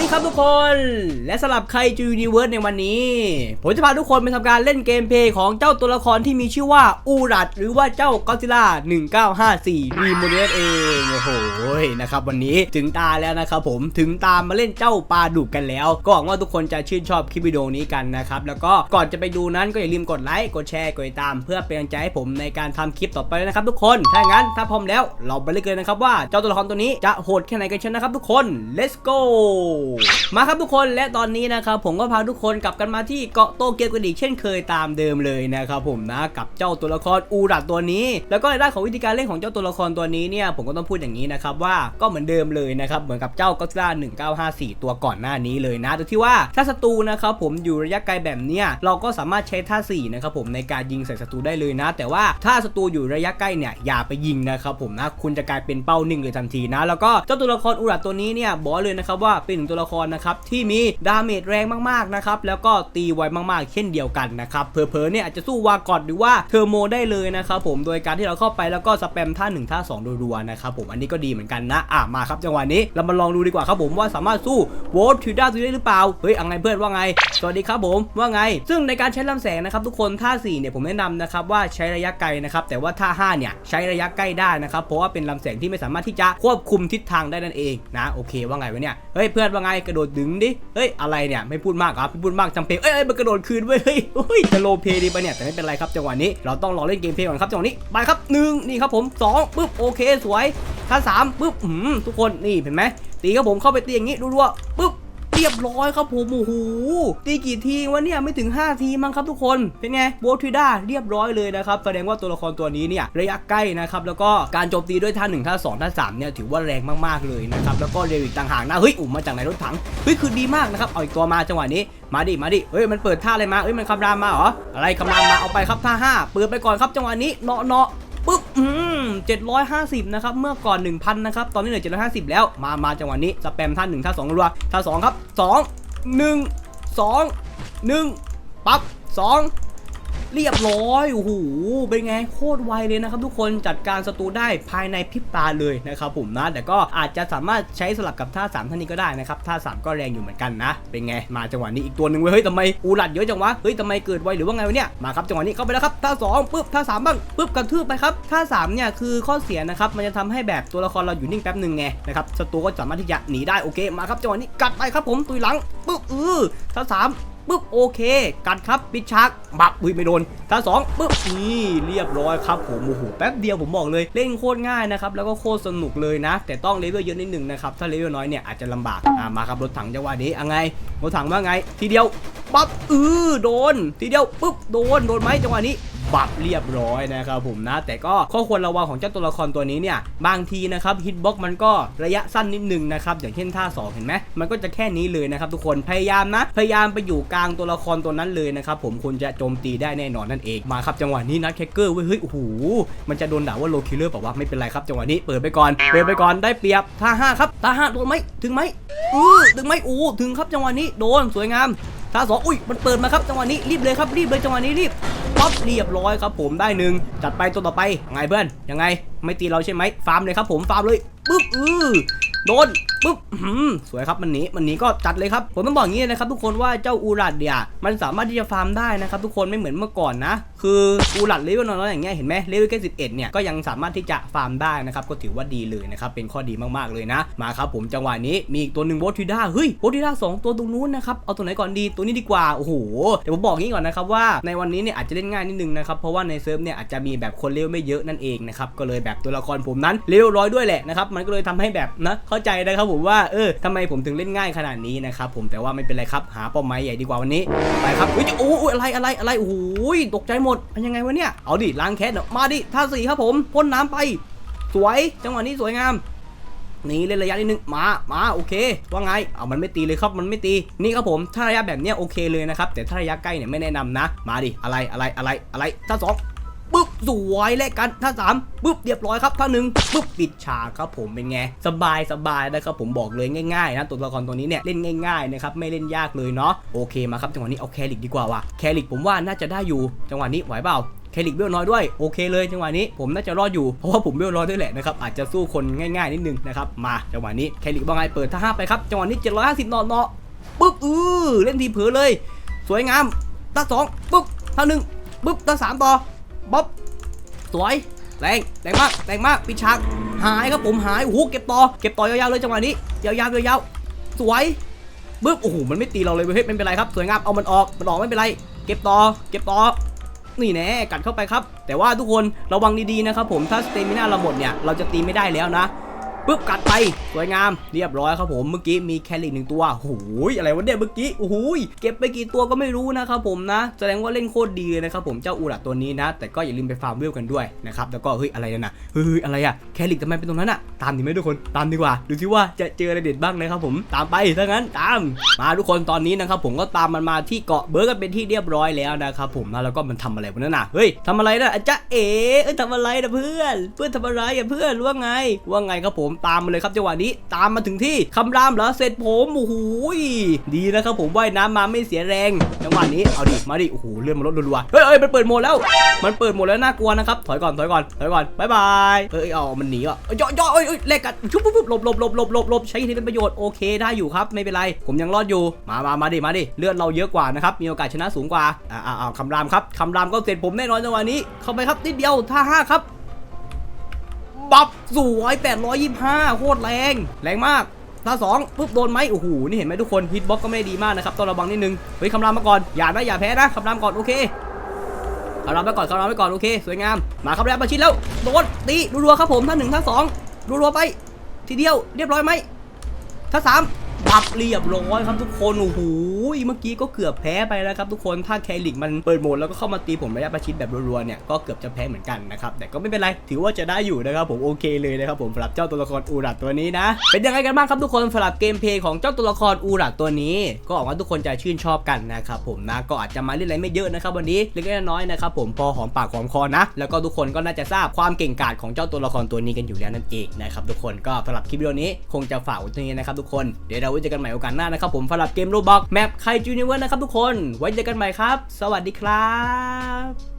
ดีครับทุกคน และสำหรับใครจูนิเวิร์สในวันนี้ ผมจะพาทุกคนไปทำการเล่นเกมเพลย์ของเจ้าตัวละครที่มีชื่อว่าอูรัดหรือว่าเจ้าก็ซิล่า1954รีโมเดลเองโอ้โหนะครับวันนี้ถึงตาแล้วนะครับผมถึงตามมาเล่นเจ้าปลาดุกกันแล้ว ก็หวังว่าทุกคนจะชื่นชอบคลิปวิดีโอนี้กันนะครับแล้วก็ก่อนจะไปดูนั้นก็อย่าลืมกดไลค์กดแชร์กดติดตาม เพื่อเป็นกำลังใจให้ผมในการทำคลิปต่อไปนะครับทุกคนถ้างั้นถ้าพร้อมแล้วเราไปเล่นกันนะครับว่าเจ้าตัวละครตัวนี้จะโหดแค่ไหนกันเชียวนะครับทุกคน let's go มาครับทุกคนและตอนนี้นะครับผมก็พาทุกคนกลับกันมาที่เกาะโตเกียวกันอีกเช่นเคยตามเดิมเลยนะครับผมนะกับเจ้าตัวละครอูรัดตัวนี้ แล้วก็ในด้านของวิธีการเล่นของเจ้าตัวละครตัวนี้เนี่ยผมก็ต้องพูดอย่างนี้นะครับว่าก็เหมือนเดิมเลยนะครับเหมือนกับเจ้าก็ซ่า1954 ตัวก่อนหน้านี้เลยนะโดยที่ว่าถ้าศัตรูนะครับผมอยู่ระยะไกลแบบเนี้ยเราก็สามารถใช้ท่า4นะครับผมในการยิงใส่ศัตรูได้เลยนะ แต่ว่าถ้าศัตรูอยู่ระยะใกล้เนี่ยอย่าไปยิงนะครับผมนะคุณจะกลายเป็นเป้านิ่งเลยทันทีนะ แล้วก็เจ้าตัวละครอูรัดตัวนี้เนี่ยบอกเลยนะครับว่าเป็นตัวละครนะครับที่มีดาเมจแรงมากๆนะครับแล้วก็ตีไวมากๆ เช่นเดียวกันนะครับเพอๆเนี่ยอาจจะสู้วากอดหรือว่าเทอร์โมได้เลยนะครับผมโดยการที่เราเข้าไปแล้วก็สแปมท่า1ท่า2รัวๆนะครับผมอันนี้ก็ดีเหมือนกันนะอะมาครับจังหวะนี้เรามาลองดูดีกว่าครับผมว่าสามารถสู้โวลทิวด้าตัวได้หรือเปล่าเฮ้ยอาไงเพื่อนว่าไง สวัสดีครับผมว่าไง ซึ่งในการใช้ลำแสงนะครับทุกคนท่า4เนี่ยผมแนะนำนะครับว่าใช้ระยะไกลนะครับแต่ว่าท่า5เนี่ยใช้ระยะใกล้ได้นะครับเพราะว่าเป็นลำแสงที่ไม่สามารถที่จะควบคุมทิศทางได้นั่นเองนะโอเคว่าไงวะเนี่ยเฮ้ยเพื่อนว่าไงกระโดดดึงดิ เฮ้ยอะไรเนี่ยไม่พูดมากครับไม่พูดมากจำเพลงเอ้ยเอ้ยมันกระโดดคืนเว้ยเฮ้ยโอ้ยจะโลเพดีไปะเนี่ยแต่ไม่เป็นไรครับจังหวะนี้เราต้องรอเล่นเกมเพลย์ก่อนครับจังหวะนี้ไปครับหนึ่งนี่ครับผมสองปึ๊บโอเคสวยท่าสามปึ๊บหืมทุกคนนี่เห็นไหมตีครับผมเข้าไปตีอย่างนี้รัวๆปึ๊บ เรียบร้อยครับผมโอ้โหตีกี่ทีวะเนี่ยไม่ถึง 5 ทีมั้งครับทุกคนเป็นไงโบทิด้าเรียบร้อยเลยนะครับแสดงว่าตัวละครตัวนี้เนี่ยระยะใกล้นะครับแล้วก็การโจมตีด้วยท่า1ท่า2ท่า3เนี่ยถือว่าแรงมากๆเลยนะครับแล้วก็เร็วอีกต่างหากนะเฮ้ยอุ่มมาจากไหนรถถังเฮ้ยคือดีมากนะครับเอาอีกตัวมาจังหวะนี้มาดิมาดิเฮ้ยมันเปิดท่าอะไรมาเฮ้ยมันคำรามมาเหรออะไรคำรามมาเอาไปครับท่าห้าเปิดไปก่อนครับจังหวะนี้เนาะเนาะปึ๊บอืม 750 นะครับ เมื่อก่อน 1,000 นะครับ ตอนนี้เหลือ 750 แล้ว มา มาจังหวะนี้ สแปมท่าน1ท่าสองรัวท่าสองครับ 2 1 2 1ปั๊บ2 เรียบร้อยโอ้โหเป็นไงโคตรไวเลยนะครับทุกคนจัดการศัตรูได้ภายในพริบตาเลยนะครับผมนะแต่ก็อาจจะสามารถใช้สลับกับท่า3ท่านี้ก็ได้นะครับท่า3ก็แรงอยู่เหมือนกันนะ เป็นไงมาจังหวะนี้อีกตัวหนึ่งเว้ยเฮ้ยทำไมอูหลัดเยอะจังวะเฮ้ยทำไมเกิดไวหรือว่าไงวะเนี่ยมาครับจังหวะนี้เข้าไปแล้วครับท่า2ปึ๊บท่า3บ้างปึ๊บกระทืบไปครับท่า3เนี่ยคือข้อเสียนะครับมันจะทำให้แบบตัวละครเราอยู่นิ่งแป๊บหนึ่งไงนะครับศัตรูก็สามารถที่จะหนีได้โอเคมาครับจังหวะนี้กัดไปครับผมตุยหลังปึ๊บเออท่าสาม ปึ๊บโอเค กัดครับปิดชักบับอุ้ยไม่โดนท่าสองปึ๊บนี่เรียบร้อยครับผมโอ้โหแป๊บเดียวผมบอกเลยเล่นโคตรง่ายนะครับแล้วก็โคตรสนุกเลยนะ แต่ต้องเลเวลเยอะนิดหนึ่งนะครับถ้าเลเวลน้อยเนี่ยอาจจะลำบากอ่ามาครับรถถังจังหวะนี้อะไงรถถังว่าไง ทีเดียวปั๊บเออโดน ทีเดียวปึ๊บโดนโดนไหมจังหวะนี้ บับเรียบร้อยนะครับผมนะ แต่ก็ข้อควรระวังของเจ้าตัวละครตัวนี้เนี่ย บางทีนะครับฮิตบ็อกมันก็ระยะสั้นนิดนึงนะครับ อย่างเช่นท่า 2 เห็นไหมมันก็จะแค่นี้เลยนะครับทุกคนพยายามนะ พยายามไปอยู่กลางตัวละครตัวนั้นเลยนะครับผมคุณจะโจมตีได้แน่นอนนั่นเองมาครับจังหวะนี้นัดแคคเกอร์เว้ยเฮ้ยโอ้โหมันจะโดนด่าว่าโลคิลเลอร์เปล่าวะไม่เป็นไรครับจังหวะนี้เปิดไปก่อนเปิดไปก่อนได้เปรียบท่าห้าครับท่าห้าโดนไหมถึงไหมอือถึงไหมโอ้ถึงครับจังหวะนี้โดนสวยงามท่าสองอุ้ยมันเปิดมาครับจังหวะนี้รีบเลยครับรีบเลยจังหวะนี้รีบ ป๊อปเรียบร้อยครับผมได้หนึ่งจัดไปตัวต่อไปไงเพื่อนยังไงไม่ตีเราใช่ไหมฟาร์มเลยครับผมฟาร์มเลยปึ๊บอือโดนปึ๊บสวยครับมันนี้มันนี้ก็จัดเลยครับผมต้องบอกอย่างนี้นะครับทุกคนว่าเจ้าอูรัดเนี่ยมันสามารถที่จะฟาร์มได้นะครับทุกคนไม่เหมือนเมื่อก่อนนะ คืออูรัดเลเวลน้อยๆอย่างเงี้ยเห็นไหมเลเวลแค่สิบเอ็ดเนี่ยก็ยังสามารถที่จะฟาร์มได้นะครับก็ถือว่าดีเลยนะครับเป็นข้อดีมากๆเลยนะ มาครับผมจังหวะนี้มีอีกตัวหนึ่งโบทิด้าเฮ้ยโบทิด้าสองตัวตรงนู้นนะครับเอาตัวไหนก่อนดีตัวนี้ดีกว่าโอ้โหเดี๋ยวผมบอกงี้ก่อนนะครับว่าในวันนี้เนี่ยอาจจะเล่นง่ายนิดนึงนะครับเพราะว่าในเซิร์ฟเนี่ยอาจจะมีแบบคนเลเวลไม่เยอะนั่นเองนะครับก็เลยแบบตัวละครผมนั้นเลเวลร้อยด้วยแหละนะครับมันก็เลยทำให้แบบนะเข้าใจนะครับผมว่าเออทำไมผมถึงเล่นง่ายขนาดนี้นะครับผมแต่ว่าไม่เป็นไรครับหาป้าหมายใหญ่ดีกว่าวันนี้ไปครับเฮ้ยโอ้โหอะไรอะไรอะไรโอ้โหตกใจหมดเป็นยังไงวะเนี่ยเอาดิล้างแค้นเนอะมาดิท่าสี่ครับผมพ่นน้ำไป สวยจังหวะนี้สวยงามนี่เล่นระยะนิดนึงมา มาโอเค ว่าไง เอามันไม่ตีเลยครับ มันไม่ตี นี่ครับผม ถ้าระยะแบบเนี้ยโอเคเลยนะครับ แต่ถ้าระยะใกล้เนี่ยไม่แนะนำนะ มาดิ อะไร อะไร อะไร อะไรท่าสอง สวยแลกกันท่าสามปึ๊บเรียบร้อยครับท่าหนึ่งปึ๊บปิดฉากครับผมเป็นไงสบายสบายนะครับผมบอกเลยง่ายๆนะตัวละครตัวนี้เนี่ยเล่นง่ายๆนะครับไม่เล่นยากเลยเนาะโอเคมาครับจังหวะนี้เอาแคลิกดีกว่าว่ะแคลิกผมว่าน่าจะได้อยู่ จังหวะนี้ไหวเปล่าแคลิกเบลน้อยด้วยโอเคเลยจังหวะนี้ผมน่าจะรอดอยู่เพราะว่าผมเบลน้อยด้วยแหละนะครับอาจจะสู้คนง่ายๆนิดนึงนะครับมาจังหวะนี้แคลิกบ้างไงเปิดท่าห้าไปครับจังหวะนี้ 750นาะเนาะปึ๊บอือเล่นทีเผลอเลย สวยงามตาสองปึ๊บท่าหนึ่งปึ๊บตาสามต่อบ๊อบ สวยแรงแรงมากแรงมากปิดฉากหายครับผมหายโอ้โหเก็บต่อเก็บต่อยาวๆเลยจังหวะนี้ยาวๆยาวๆสวยบึ้บโอ้โหมันไม่ตีเราเลยเฮ้ยไม่เป็นไรครับสวยงามเอามันออกมันออกไม่เป็นไร เก็บต่อเก็บต่อนี่แน่กัดเข้าไปครับ แต่ว่าทุกคนระวังดีๆนะครับผมถ้าสเตมินาเราหมดเนี่ยเราจะตีไม่ได้แล้วนะ ปุ๊บกัดไปสวยงามเรียบร้อยครับผมเมื่อกี้มีแคลิกหนึ่งตัวโอ้โหอะไรวะเนี่ยเมื่อกี้โอ้โหเก็บไปกี่ตัวก็ไม่รู้นะครับผมนะ แสดงว่าเล่นโคตรดีเลยนะครับผมเจ้าอูรัดตัวนี้นะ แต่ก็อย่าลืมไปฟาร์มเวลกันด้วยนะครับแล้วก็เฮ้ยอะไรนั่นนะเฮ้ยอะไรอะแคลิกทำไมเป็นตรงนั้นอะตามดีไหมทุกคนตามดีกว่า ดูสิว่าจะเจออะไรเด็ดบ้างนะครับผมตามไปถ้างั้นตามมาทุกคนตอนนี้นะครับผมก็ตามมันมาที่เกาะเบิร์กกันเป็นที่เรียบร้อยแล้วนะครับผมแล้วก็มันทำอะไรวะนั่นน่ะเฮ้ยทำอะไรนะอาจารย์เอ๋เอ้ยทำอะไรนะเพื่อน เพื่อนทำอะไรอะเพื่อนว่าไงว่าไงครับผมตามมาเลยครับจังหวะนี้ตามมาถึงที่คำรามเหรอเสร็จผมโอ้โหดีนะครับผมว่ายน้ำมาไม่เสียแรง จังหวะนี้เอาดิมาดิโอ้โหเลื่อนมันลดรัวๆเฮ้ยเอ้ยมันเปิดโหมดแล้ว มันเปิดโหมดแล้วน่ากลัวนะครับถอยก่อนถอยก่อนถอยก่อนบายบายเอ้ยเอามันหนีอะเอ้ยย่อย่อเอ้ยเอ้ยแลกกันชุบปุ๊บหลบหลบหลบหลบหลบหลบใช้ที่เป็นประโยชน์โอเคได้อยู่ครับไม่เป็นไร ผมยังรอดอยู่มามามาดิมาดิเลือดเราเยอะกว่านะครับมีโอกาสชนะสูงกว่าอ่าอ่าอ่าคำรามครับคำรามก็เสร็จผมแน่นอนจังหวะนี้เข้าไปครับนิดเดียวท่าห้าครับ บับสวย825 โคตรแรง แรงมากท่าสองปุ๊บโดนไหมโอ้โห นี่เห็นไหมทุกคนฮิตบ็อกก็ไม่ได้ดีมากนะครับต้องระวังนิดนึง เฮ้ยคำรามมาก่อน อย่านะอย่าแพ้นะคำรามก่อน โอเคคำรามไปก่อนคำรามไปก่อน โอเค สวยงาม มาครับแรามมาชิดแล้ว โดนตีรัวๆครับผมท่าหนึ่งท่าสองรัวๆไป ทีเดียวเรียบร้อยไหมท่าสาม บับเรียบร้อยครับทุกคนโอ้โหเมื่อกี้ก็เกือบแพ้ไปแล้วครับทุกคนถ้าแคลิกมันเปิดโหมดแล้วก็เข้ามาตีผมระยะประชิดแบบรัวๆเนี่ยก็เกือบจะแพ้เหมือนกันนะครับแต่ก็ไม่เป็นไรถือว่าจะได้อยู่นะครับผมโอเคเลยนะครับผมสำหรับเจ้าตัวละครอูรัดตัวนี้นะ เป็นยังไงกันบ้างครับทุกคนสำหรับเกมเพลย์ของเจ้าตัวละครอูรัดตัวนี้ ก็หวังว่าทุกคนจะชื่นชอบกันนะครับผมนะก็อาจจะมาเล่นอะไรไม่เยอะนะครับวันนี้เล็กน้อยนะครับผมพอหอมปากหอมคอนะ แล้วก็ทุกคนก็น่าจะทราบความเก่งกาจของเจ้าตัวละครตัวนี้กันอยู่แล้วนั่นเองนะครับทุกคนก็สำหรับคลิปวิดีโอนี้คงจะฝากไว้ตรงนี้นะครับทุกคนเดี๋ยวล้วไว้เจอกันใหม่โอกาสหน้านะครับผมสำหรับเกมโรบอกแมปไคจูนิเวิร์นะครับทุกคน ไว้เจอกันใหม่ครับ สวัสดีครับ